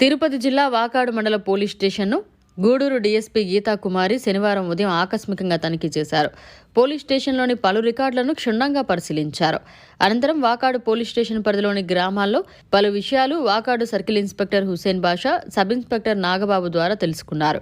తిరుపతి జిల్లా వాకాడు మండల పోలీస్ స్టేషన్ను గూడూరు డీఎస్పీ గీతా కుమారి శనివారం ఉదయం ఆకస్మికంగా తనిఖీ చేశారు. పోలీస్ స్టేషన్లోని పలు రికార్డులను క్షుణ్ణంగా పరిశీలించారు. అనంతరం వాకాడు పోలీస్ స్టేషన్ పరిధిలోని గ్రామాల్లో పలు విషయాలు Vakadu circle inspector Hussain Basha sub inspector Nagababu ద్వారా తెలుసుకున్నారు.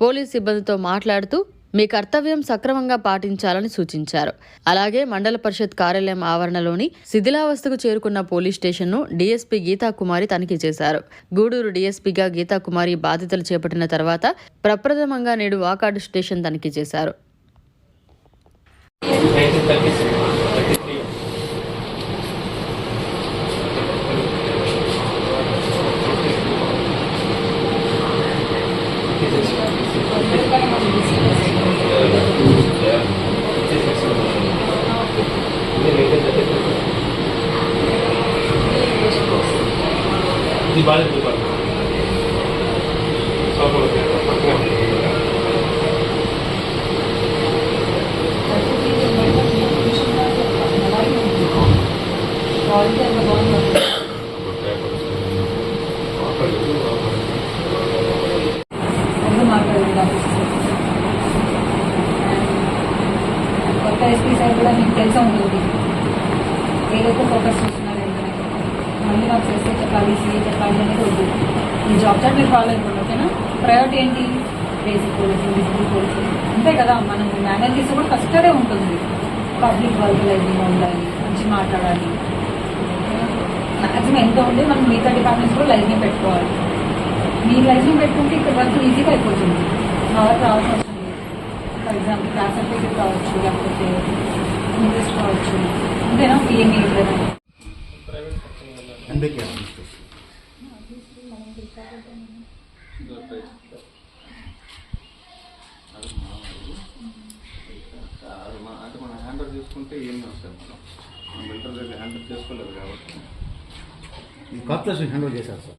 పోలీస్ సిబ్బందితో మాట్లాడుతూ మీ కర్తవ్యం సక్రమంగా పాటించాలని సూచించారు. అలాగే మండల పరిషత్ కార్యాలయం ఆవరణలోని శిథిలావస్థకు చేరుకున్న పోలీస్ స్టేషన్ను డీఎస్పీ గీతా కుమారి తనిఖీ చేశారు. గూడూరు డీఎస్పీగా గీతా కుమారి బాధ్యతలు చేపట్టిన తర్వాత ప్రప్రథమంగా నేడు వాకాడు స్టేషన్ తనిఖీ చేశారు. ఇది బాగా చూపాలి పక్కన ముందు మాట్లాడుకుందాం కొత్త ఎస్పీ సార్ కూడా మీకు తెలిసే ఉంటుంది ఏదైతే ఫోకస్ చేస్తున్నారు ఏంటంటే మళ్ళీ నాకు చేస్తే చెప్పాలి సీఏ చెప్పాలి అనేది వద్దు. ఈ జాబ్ చాట్ మీరు ఫాలో అయిపోండి ఓకేనా ప్రయారిటీ ఏంటి? బేసిక్ పోలీసింగ్ డిజిటల్ పోలీసింగ్ అంతే కదా మనం మేనేజ్ కూడా ఫస్ట్ అదే ఉంటుంది పబ్లిక్ వర్క్ లైఫ్గా ఉండాలి మంచి మాట్లాడాలి. మ్యాక్సిమం ఎంత ఉంటే మనం మిగతా డిపార్ట్మెంట్స్ కూడా లైఫ్ని పెట్టుకోవాలి. మీ లైఫ్ని పెట్టుకుంటే ఇక్కడ వర్క్ ఈజీగా అయిపోతుంది. అవర్ వర్క్ అవసరం లేదు. ఫర్ ఎగ్జాంపుల్ క్లాస్ సర్టిఫికేట్ కావచ్చు లేకపోతే ఇంగ్లీష్ కావచ్చు అంతేనా? పిఎంఈ ఏదైనా అది అంటే మనం హ్యాండల్ చేసుకుంటే ఏం వస్తాయి మనం మనం ఇంటర్ దగ్గర హ్యాండిల్ చేసుకోలేదు కాబట్టి ఈ కార్పొరేషన్ హ్యాండిల్ చేశారు సార్.